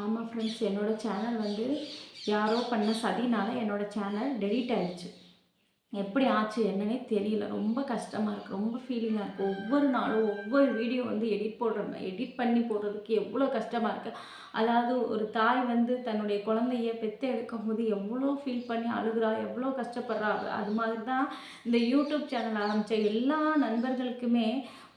ஆமாம் ஃப்ரெண்ட்ஸ் என்னோடய சேனல் வந்து யாரோ பண்ண சதினால என்னோடய சேனல் டெலீட் ஆயிடுச்சு. எப்படி ஆச்சு என்னன்னே தெரியல. ரொம்ப கஷ்டமாக இருக்குது ரொம்ப ஃபீலிங்காக இருக்குது ஒவ்வொரு நாளும் ஒவ்வொரு வீடியோ வந்து எடிட் போடுற எடிட் பண்ணி போடுறதுக்கு எவ்வளோ கஷ்டமாக இருக்குது அதாவது ஒரு தாய் வந்து தன்னுடைய குழந்தைய பெற்று எடுக்கும் போது எவ்வளோ ஃபீல் பண்ணி அழுகுறா எவ்வளோ கஷ்டப்படுறா. அது மாதிரி தான் இந்த யூடியூப் சேனல் ஆரம்பித்த எல்லா நண்பர்களுக்குமே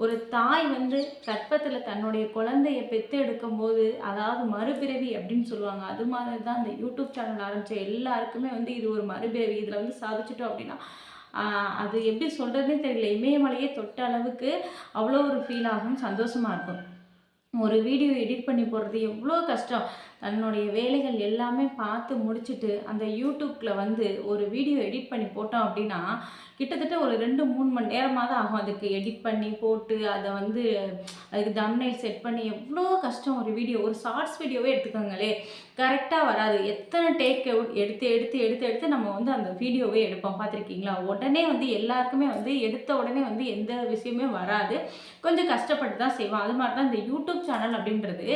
ஒரு தாய் வந்து கற்பத்தில் தன்னுடைய குழந்தைய பெற்று எடுக்கும்போது அதாவது மறுபிறவி அப்படின்னு சொல்லுவாங்க. அது மாதிரி தான் இந்த யூடியூப் சேனல் ஆரம்பித்த எல்லாருக்குமே வந்து இது ஒரு மறுபிறவி. இதில் வந்து சாதிச்சிட்டோம் அப்படின்னா அது எப்படி சொல்கிறதுனே தெரியல. இமயமலையே தொட்ட அளவுக்கு அவ்வளோ ஒரு ஃபீல் ஆகும் சந்தோஷமாக இருக்கும். ஒரு வீடியோ எடிட் பண்ணி போடுறது எவ்வளோ கஷ்டம். தன்னுடைய வேலைகள் எல்லாமே பார்த்து முடிச்சுட்டு அந்த யூடியூப்பில் வந்து ஒரு வீடியோ எடிட் பண்ணி போட்டோம் அப்படின்னா கிட்டத்தட்ட ஒரு ரெண்டு மூணு மணி நேரமாக தான் ஆகும் அதுக்கு எடிட் பண்ணி போட்டு அதை வந்து அதுக்கு தம்னைல் செட் பண்ணி எவ்வளோ கஷ்டம் ஒரு வீடியோ ஒரு ஷார்ட்ஸ் வீடியோவே எடுத்துக்கோங்களே. கரெக்டாக வராது. எத்தனை டேக் எடுத்து எடுத்து எடுத்து எடுத்து நம்ம வந்து அந்த வீடியோவே எடுப்போம். பார்த்துருக்கீங்களா? உடனே வந்து எல்லாருக்குமே வந்து எடுத்த உடனே வந்து எந்த விஷயமே வராது. கொஞ்சம் கஷ்டப்பட்டு தான் செய்வோம். அது மாதிரி தான் இந்த யூடியூப் சேனல் அப்படின்றது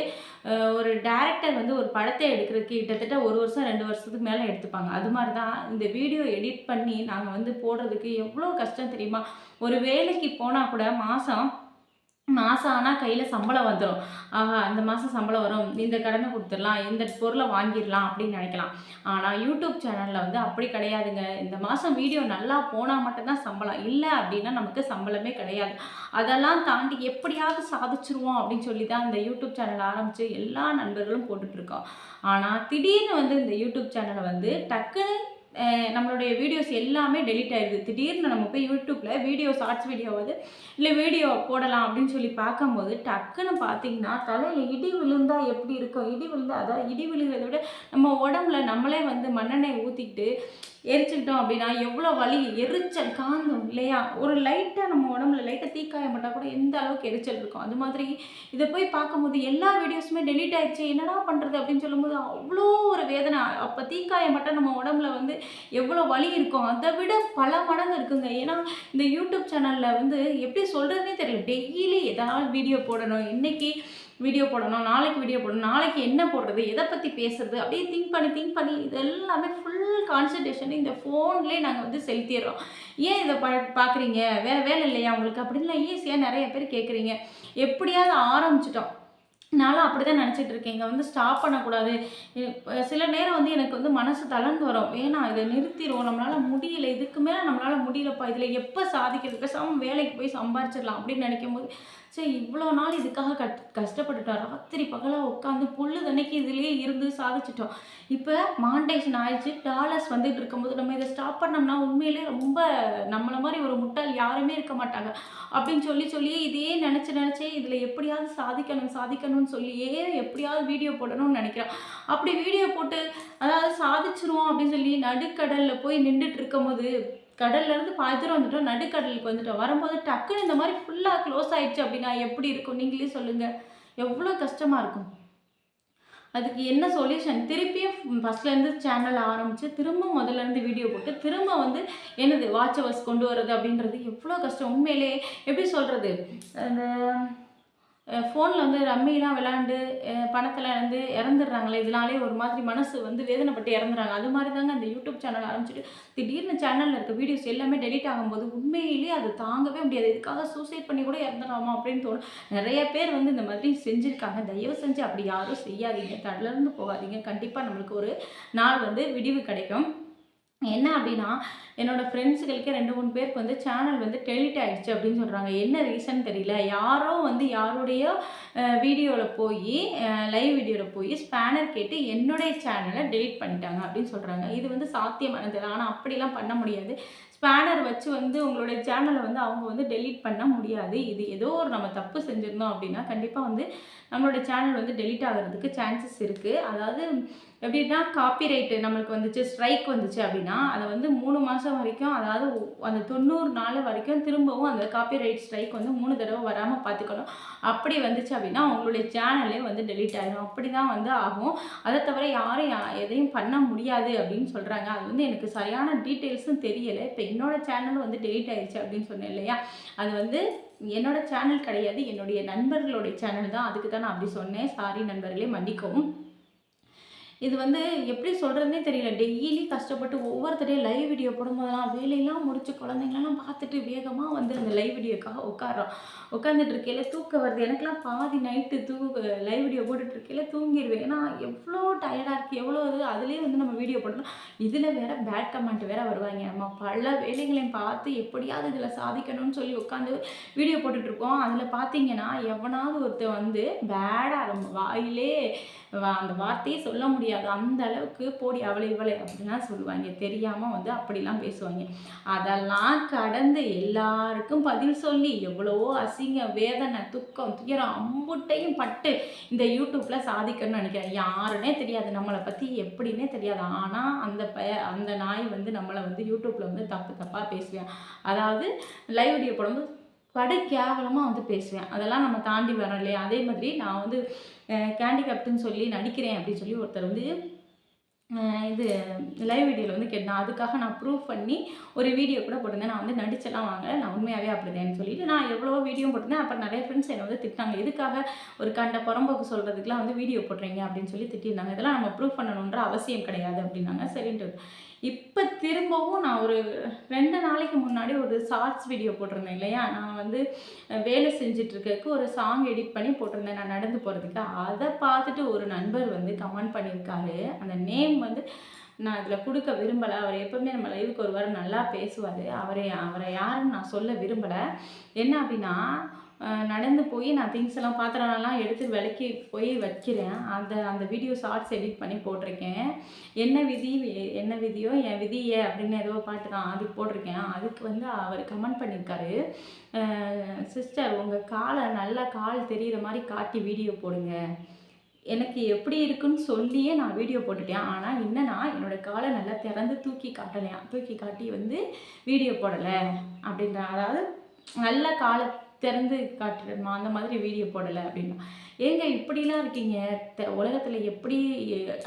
ஒரு டேரக்டர் வந்து ஒரு படத்தை எடுக்கிறதுக்கு கிட்டத்தட்ட ஒரு வருஷம் ரெண்டு வருஷத்துக்கு மேலே எடுத்துப்பாங்க. அது மாதிரி தான் இந்த வீடியோ எடிட் பண்ணி நாங்கள் வந்து போடுறதுக்கு எவ்வளோ கஷ்டம் தெரியுமா? ஒரு வேலைக்கு போனால் கூட மாதம் மாதம் ஆனால் கையில் சம்பளம் வந்துடும் ஆஹா இந்த மாதம் சம்பளம் வரும். இந்த கடனை கொடுத்துடலாம். இந்த பொருளை வாங்கிடலாம் அப்படின்னு நினைக்கலாம். ஆனால் யூடியூப் சேனலில் வந்து அப்படி கிடையாதுங்க. இந்த மாதம் வீடியோ நல்லா போனால் மட்டும்தான் சம்பளம். இல்லை அப்படின்னா நமக்கு சம்பளமே கிடையாது. அதெல்லாம் தாண்டி எப்படியாவது சாதிச்சிருவோம் அப்படின்னு சொல்லி தான் இந்த யூடியூப் சேனல் ஆரம்பித்து எல்லா நண்பர்களும் போட்டுட்ருக்கோம் ஆனால் திடீர்னு வந்து இந்த யூடியூப் சேனலை வந்து டக்குன்னு நம்மளுடைய வீடியோஸ் எல்லாமே டெலிட் ஆயிடுது திடீர்னு நம்ம போய் யூடியூப்பில் வீடியோ ஷார்ட்ஸ் வீடியோவாவது இல்லை வீடியோ போடலாம் அப்படின்னு சொல்லி பார்க்கும்போது டக்குன்னு பார்த்தீங்கன்னா தலையில் இடி விழுந்தால் எப்படி இருக்கும்? இடி விழுந்தா அதான் இடி விழுகிறத விட நம்ம உடம்புல நம்மளே வந்து மண்ணெண்ணெய் ஊற்றிக்கிட்டு எரிச்சுக்கிட்டோம் அப்படின்னா எவ்வளோ வலி எரிச்சல் காந்தம் இல்லையா? ஒரு லைட்டாக நம்ம உடம்புல லைட்டாக தீக்காயப்பட்டால் கூட எந்த அளவுக்கு எரிச்சல் இருக்கும்? அது மாதிரி இதை போய் பார்க்கும்போது எல்லா வீடியோஸுமே டெலீட் ஆகிடுச்சு என்னடா பண்ணுறது அப்படின்னு சொல்லும்போது அவ்வளோ ஒரு வேதனை. அப்போ தீக்காயப்பட்டால் நம்ம உடம்புல வந்து எவ்வளோ வலி இருக்கும்? அதை விட பல மடங்கு இருக்குங்க. ஏன்னா இந்த யூடியூப் சேனலில் வந்து எப்படி சொல்கிறதுனே தெரியல. டெய்லி ஏதாவது வீடியோ போடணும். இன்றைக்கி வீடியோ போடணும் நாளைக்கு வீடியோ போடணும் நாளைக்கு என்ன போடுறது எதை பற்றி பேசுறது அப்படியே திங்க் பண்ணி திங்க் பண்ணி இது எல்லாமே ஃபுல் கான்சன்ட்ரேஷன் இந்த ஃபோன்லேயே நாங்கள் வந்து செலுத்திடுறோம். ஏன் இதை பா பார்க்குறீங்க? வேறு வேலை இல்லையா உங்களுக்கு? அப்படின்லாம் ஈஸியாக நிறைய பேர் கேட்குறீங்க. எப்படியாவது ஆரம்பிச்சிட்டோம். நானும் அப்படி தான் நினச்சிட்டு இருக்கேன். இங்கே வந்து ஸ்டாப் பண்ணக்கூடாது. சில நேரம் வந்து எனக்கு வந்து மனசு தளர்ந்து வரும். ஏன்னா இதை நிறுத்திடுவோம். நம்மளால் முடியல. இதுக்கு மேலே நம்மளால் முடியலப்பா. இதில் எப்போ சாதிக்கிறது? பேசாமல் வேலைக்கு போய் சம்பாரிச்சிடலாம் அப்படின்னு நினைக்கும் போது சரி இவ்வளோ நாள் இதுக்காக கட் கஷ்டப்பட்டுட்டோம். ராத்திரி பகலாக உட்காந்து புல்லு தண்ணிக்கு இதுலேயே இருந்து சாதிச்சிட்டோம். இப்போ மாண்டேஷன் ஆயிடுச்சு. டாலர்ஸ் வந்துட்டு இருக்கும்போது நம்ம இதை ஸ்டாப் பண்ணோம்னா உண்மையிலே ரொம்ப நம்மளை மாதிரி ஒரு முட்டாள் யாருமே இருக்க மாட்டாங்க. அப்படின்னு சொல்லி சொல்லி இதையே நினச்சி நினச்சே இதில் எப்படியாவது சாதிக்கணும் சாதிக்கணும்னு சொல்லியே எப்படியாவது வீடியோ போடணும்னு நினைக்கிறான் அப்படி வீடியோ போட்டு அதாவது சாதிச்சிருவோம் அப்படின்னு சொல்லி நடுக்கடலில் போய் நின்றுட்டு இருக்கும்போது கடல்லேருந்து பாதி தூரம் வந்துட்டோம் நடுக்கடலுக்கு வந்துட்டோம். வரும்போது டக்குன்னு இந்த மாதிரி ஃபுல்லாக க்ளோஸ் ஆயிடுச்சு அப்படின்னா எப்படி இருக்கும்? நீங்களே சொல்லுங்கள் எவ்வளோ கஷ்டமாக இருக்கும். அதுக்கு என்ன சொல்யூஷன் திருப்பியும் ஃபஸ்ட்லேருந்து சேனல் ஆரம்பித்து திரும்ப முதல்ல இருந்து வீடியோ போட்டு திரும்ப வந்து என்னது வாட்ச் அவர்ஸ் கொண்டு வர்றது அப்படின்றது எவ்வளோ கஷ்டம். உண்மையிலே எப்படி சொல்கிறது அந்த ஃபோனில் வந்து ரம்மிலாம் விளாண்டு பணத்தில் இருந்து இறந்துடுறாங்களே இதனாலே ஒரு மாதிரி மனசு வந்து வேதனைப்பட்டு இறந்துறாங்க அது மாதிரி தாங்க அந்த யூடியூப் சேனல் ஆரம்பிச்சிட்டு திடீர்னு சேனலில் இருக்க வீடியோஸ் எல்லாமே டெலிட் ஆகும்போது உண்மையிலேயே அது தாங்கவே முடியாது. இதுக்காக சூசைட் பண்ணி கூட இறந்துடாமா அப்படின்னு தோணும். நிறைய பேர் வந்து இந்த மாதிரி செஞ்சுருக்காங்க. தயவு செஞ்சு அப்படி யாரும் செய்யாதீங்க. கடலேருந்து போகாதீங்க. கண்டிப்பாக நம்மளுக்கு ஒரு நாள் வந்து விடிவு கிடைக்கும். என்ன அப்படின்னா என்னோட ஃப்ரெண்ட்ஸுகளுக்கே ரெண்டு மூணு பேருக்கு வந்து சேனல் வந்து டெலிட் ஆகிடுச்சு அப்படின்னு சொல்கிறாங்க என்ன ரீசன் தெரியல? யாரோ வந்து யாருடைய வீடியோவில் போய் லைவ் வீடியோவில் போய் ஸ்பேனர் கேட்டு என்னுடைய சேனலை டெலிட் பண்ணிட்டாங்க அப்படின்னு சொல்கிறாங்க இது வந்து சாத்தியமானது ஆனால் அப்படிலாம் பண்ண முடியாது. ஸ்பேனர் வச்சு வந்து உங்களுடைய சேனலை வந்து அவங்க வந்து டெலீட் பண்ண முடியாது. இது ஏதோ ஒரு நம்ம தப்பு செஞ்சுருந்தோம் அப்படின்னா கண்டிப்பாக வந்து நம்மளோட சேனல் வந்து டெலீட் ஆகிறதுக்கு சான்சஸ் இருக்குது அதாவது எப்படின்னா காப்பிரைட்டு நம்மளுக்கு வந்துச்சு ஸ்ட்ரைக் வந்துச்சு அப்படின்னா அதை வந்து மூணு மாதம் வரைக்கும் அதாவது அந்த தொண்ணூறு நாள் வரைக்கும் திரும்பவும் அந்த காப்பிரைட் ஸ்ட்ரைக் வந்து மூணு தடவை வராமல் பார்த்துக்கணும். அப்படி வந்துச்சு அப்படின்னா உங்களுடைய சேனலே வந்து டெலீட் ஆகிடும் அப்படி தான் வந்து ஆகும். அதை தவிர யாரும் எதையும் பண்ண முடியாது அப்படின்னு சொல்கிறாங்க அது வந்து எனக்கு சரியான டீட்டெயில்ஸும் தெரியலை. இப்போ என்னோடய சேனல் வந்து டெலிட் ஆயிடுச்சு அப்படின்னு சொன்னேன் இல்லையா? அது வந்து என்னோட சேனல் கிடையாது என்னுடைய நண்பர்களுடைய சேனல் தான். அதுக்கு தான் நான் அப்படி சொன்னேன். சாரி நண்பர்களே மன்னிக்கவும். இது வந்து எப்படி சொல்கிறதுனே தெரியல. டெய்லி கஷ்டப்பட்டு ஒவ்வொருத்தரையும் லைவ் வீடியோ போடும்போதெல்லாம் வேலையெல்லாம் முடிச்சு குழந்தைங்களெல்லாம் பார்த்துட்டு வேகமாக வந்து அந்த லைவ் வீடியோக்காக உட்காரோம் உட்காந்துட்டு இருக்கையில தூக்கம் வருது. எனக்குலாம் பாதி நைட்டு தூ லைவ் வீடியோ போட்டுட்டு இருக்கையில தூங்கிடுவேன் ஏன்னா எவ்வளோ டயர்டாக இருக்குது எவ்வளோ இது அதுலேயே வந்து நம்ம வீடியோ போடணும். இதில் வேற பேட் கமெண்ட் வேற வருவாங்க. நம்ம பல வேலைகளையும் பார்த்து எப்படியாவது இதில் சாதிக்கணும்னு சொல்லி உட்காந்து வீடியோ போட்டுட்ருக்கோம் அதில் பார்த்தீங்கன்னா எவனாவது ஒருத்தர் வந்து பேடாக நம்ம வாயிலே அந்த வார்த்தையே சொல்ல முடியாது. அந்த அளவுக்கு போடி அவளை இவளை அப்படிலாம் சொல்லுவாங்க. தெரியாமல் வந்து அப்படிலாம் பேசுவாங்க. அதெல்லாம் கடந்து எல்லாருக்கும் பதில் சொல்லி எவ்வளவோ அசிங்க வேதனை துக்கம் துயரம் அம்புட்டையும் பட்டு இந்த யூடியூப்பில் சாதிக்கணும்னு நினைக்கிறேன். யாருன்னே தெரியாது. நம்மளை பற்றி எப்படின்னே தெரியாது. ஆனால் அந்த ப அந்த நாய் வந்து நம்மளை வந்து யூடியூப்பில் வந்து தப்பு தப்பாக பேசுவேன். அதாவது லைவ் வீடியோ போடும்போது படு கேவலமாக வந்து பேசுவேன். அதெல்லாம் நம்ம தாண்டி வரோம் இல்லையா? அதே மாதிரி நான் வந்து கேண்டிகேப்டுன்னு சொல்லி நடிக்கிறேன் அப்படின்னு சொல்லி ஒருத்தர் வந்து இது லைவ் வீடியோவில் வந்து கேட்டேன் அதுக்காக நான் ப்ரூவ் பண்ணி ஒரு வீடியோ கூட போட்டிருந்தேன். நான் வந்து நடிச்செல்லாம் வாங்கலை. நான் உண்மையாகவே அப்படிதேன்னு சொல்லிட்டு நான் எவ்வளோ வீடியோ போட்டிருந்தேன். அப்புறம் நிறைய ஃப்ரெண்ட்ஸ் என்னை வந்து திட்டாங்க இதுக்காக ஒரு கண்ட புறம்போக்கு சொல்கிறதுக்குலாம் வந்து வீடியோ போடுறீங்க அப்படின்னு சொல்லி திட்டிருந்தாங்க இதெல்லாம் நம்ம ப்ரூவ் பண்ணணுன்ற அவசியம் கிடையாது அப்படின்னாங்க. சரின்ட்டு இப்போ திரும்பவும் நான் ஒரு ரெண்டு நாளைக்கு முன்னாடி ஒரு ஷார்ட்ஸ் வீடியோ போட்டிருந்தேன் இல்லையா? நான் வந்து வேலை செஞ்சிட்ருக்கக்கு ஒரு சாங் எடிட் பண்ணி போட்டிருந்தேன் நான் நடந்து போகிறதுக்கு அதை பார்த்துட்டு ஒரு நண்பர் வந்து கமெண்ட் பண்ணியிருக்காரு. அந்த நேம் வந்து நான் இதில் கொடுக்க விரும்பலை. அவர் எப்போவுமே நம்ம லைவுக்கு ஒரு நல்லா பேசுவார். அவரை அவரை யாருன்னு நான் சொல்ல விரும்பலை. என்ன அப்படின்னா நடந்து போய் நான் திங்ஸ் எல்லாம் பாத்திரம்லாம் எடுத்து விலைக்கு போய் வைக்கிறேன். அந்த அந்த வீடியோ ஷார்ட்ஸ் எடிட் பண்ணி போட்டிருக்கேன். என்ன விதி என்ன விதியோ என் விதியே அப்படின்னு ஏதோ பாட்டு தான் அது போட்டிருக்கேன். அதுக்கு வந்து அவர் கமெண்ட் பண்ணியிருக்காரு. சிஸ்டர் உங்கள் காலை நல்லா கால் தெரிகிற மாதிரி காட்டி வீடியோ போடுங்க. எனக்கு எப்படி இருக்குன்னு சொல்லியே நான் வீடியோ போட்டுட்டேன். ஆனால் என்னன்னா என்னோடய காலை நல்லா திறந்து தூக்கி காட்டலையாம். தூக்கி காட்டி வந்து வீடியோ போடலை அப்படின்ற அதாவது நல்ல காலை திறந்து காட்டுறமா அந்த மாதிரி வீடியோ போடலை அப்படின்னா. ஏங்க இப்படிலாம் இருக்கீங்க? த உலகத்தில் எப்படி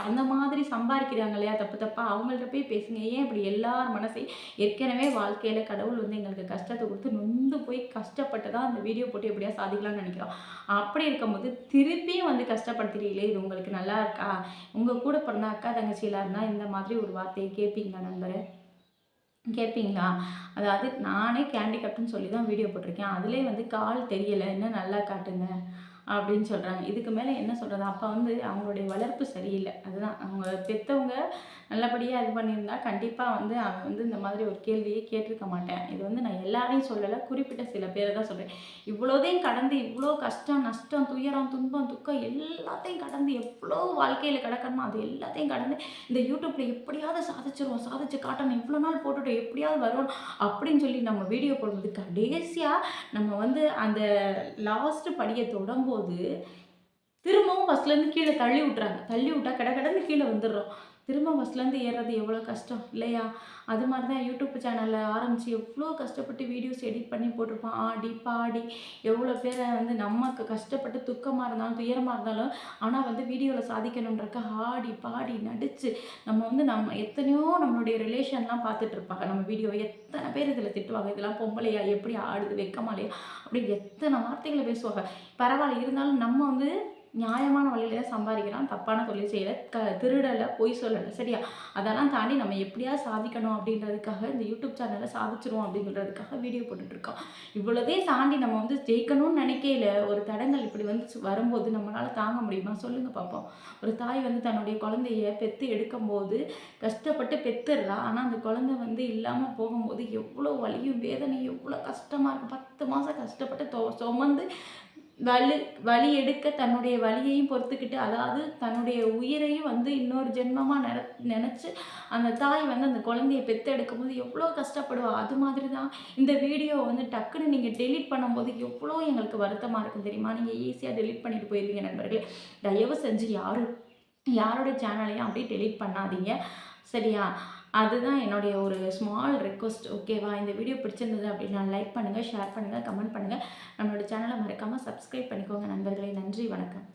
அந்த மாதிரி சம்பாதிக்கிறாங்க இல்லையா? தப்பு தப்பாக அவங்கள்ட்ட போய் பேசுங்க. ஏன் இப்படி எல்லார் மனசையும் ஏற்கனவே வாழ்க்கையில் கடவுள் வந்து எங்களுக்கு கஷ்டத்தை கொடுத்து நொந்து போய் கஷ்டப்பட்டு தான் அந்த வீடியோ போட்டு எப்படியா சாதிக்கலாம்னு நினைக்கிறோம். அப்படி இருக்கும்போது திருப்பியும் வந்து கஷ்டப்படுத்துறீங்களே இது உங்களுக்கு நல்லா இருக்கா? உங்கள் கூட பிறந்த அக்கா தங்கச்சியெல்லாம் இருந்தால் இந்த மாதிரி ஒரு வார்த்தையை கேட்பீங்களா நண்பரை? கேட்பீங்களா அதாவது நானே கேண்டி சொல்லி தான் வீடியோ போட்டிருக்கேன். அதுலேயே வந்து கால் தெரியலை. இன்னும் நல்லா காட்டுங்க. அப்படின்னு சொல்கிறாங்க இதுக்கு மேலே என்ன சொல்கிறது அப்போ வந்து அவங்களுடைய வளர்ப்பு சரியில்லை. அதுதான். அவங்க பெற்றவங்க நல்லபடியாக இது பண்ணியிருந்தா கண்டிப்பாக வந்து அவன் வந்து இந்த மாதிரி ஒரு கேள்வியை கேட்டிருக்க மாட்டேன். இது வந்து நான் எல்லாரையும் சொல்லலை குறிப்பிட்ட சில பேரை தான் சொல்கிறேன் இவ்வளோதையும் கடந்து இவ்வளோ கஷ்டம் நஷ்டம் துயரம் துன்பம் துக்கம் எல்லாத்தையும் கடந்து எவ்வளோ வாழ்க்கையில் கிடக்கணுமோ அது எல்லாத்தையும் கடந்து இந்த யூடியூப்பில் எப்படியாவது சாதிச்சிருவோம் சாதிச்சு காட்டணும் இவ்வளோ நாள் போட்டுட்டோம் எப்படியாவது வரும் அப்படின்னு சொல்லி நம்ம வீடியோ போடும்போது கடைசியாக நம்ம வந்து அந்த லாஸ்ட் படியை தொடங்கும் போது திரும்பவும் ஃபஸ்ட்லேருந்து கீழே தள்ளி விட்றாங்க தள்ளி விட்டா கடை கடந்து கீழே வந்துடுறோம். திரும்ப ஃபஸ்ட்லேருந்து ஏறுறது எவ்வளோ கஷ்டம் இல்லையா? அது மாதிரி தான் யூடியூப் சேனலில் ஆரம்பித்து எவ்வளோ கஷ்டப்பட்டு வீடியோஸ் எடிட் பண்ணி போட்டிருப்போம். ஆடி பாடி எவ்வளோ பேரை வந்து நமக்கு கஷ்டப்பட்டு துக்கமாக இருந்தாலும் துயரமாக இருந்தாலும் ஆனால் வந்து வீடியோவில் சாதிக்கணுன்றக்க ஆடி பாடி நடித்து நம்ம வந்து நம்ம எத்தனையோ நம்மளுடைய ரிலேஷன்லாம் பார்த்துட்ருப்பாங்க நம்ம வீடியோ எத்தனை பேர் இதில் திட்டுவாங்க? இதெல்லாம் பொம்பளையா? எப்படி ஆடுது? வெக்கமாலையா அப்படி எத்தனை வார்த்தைகளை பேசுவாங்க? பரவாயில்ல இருந்தாலும் நம்ம வந்து நியாயமான வழியில தான் சம்பாதிக்கிறான். தப்பான தொழில் செய்யலை. க திருடலை பொய் சொல்லலை. சரியா? அதெல்லாம் தாண்டி நம்ம எப்படியா சாதிக்கணும் அப்படின்றதுக்காக இந்த யூடியூப் சேனலை சாதிச்சிருவோம் அப்படிங்கிறதுக்காக வீடியோ போட்டுட்ருக்கோம் இவ்வளோதே தாண்டி நம்ம வந்து ஜெயிக்கணும்னு நினைக்கையில ஒரு தடங்கள் இப்படி வந்து வரும்போது நம்மளால் தாங்க முடியுமா? சொல்லுங்கள் பார்ப்போம் ஒரு தாய் வந்து தன்னுடைய குழந்தைய பெற்று எடுக்கும்போது கஷ்டப்பட்டு பெற்றுடுறா ஆனால் அந்த குழந்தை வந்து இல்லாமல் போகும்போது எவ்வளோ வலியும் வேதனையும் எவ்வளோ கஷ்டமாக இருக்கும். பத்து மாதம் கஷ்டப்பட்டு தொ சுமந்து வலி வலி எடுக்க தன்னுடைய வலியையும் பொறுத்துக்கிட்டு அதாவது தன்னுடைய உயிரையும் வந்து இன்னொரு ஜென்மமாக நின நினச்சி அந்த தாய் வந்து அந்த குழந்தைய பெற்றெடுக்கும் போது எவ்வளோ கஷ்டப்படுவா? அது மாதிரி தான் இந்த வீடியோ வந்து டக்குன்னு நீங்கள் டெலிட் பண்ணும்போது எவ்வளோ எங்களுக்கு வருத்தமாக இருக்கும் தெரியுமா? நீங்கள் ஈஸியாக டெலிட் பண்ணிட்டு போயிருவீங்க நண்பர்களே. தயவு செஞ்சு யாரும் யாரோட சேனலையும் அப்படியே டெலிட் பண்ணாதீங்க. சரியா? அதுதான் என்னுடைய ஒரு ஸ்மால் ரெக்வஸ்ட் ஓகேவா இந்த வீடியோ பிடிச்சிருந்தது அப்படின்னா லைக் பண்ணுங்கள் ஷேர் பண்ணுங்கள் கமெண்ட் பண்ணுங்கள் நம்மளோட சேனலை மறக்காமல் சப்ஸ்கிரைப் பண்ணிக்கோங்க நண்பர்களே. நன்றி வணக்கம்.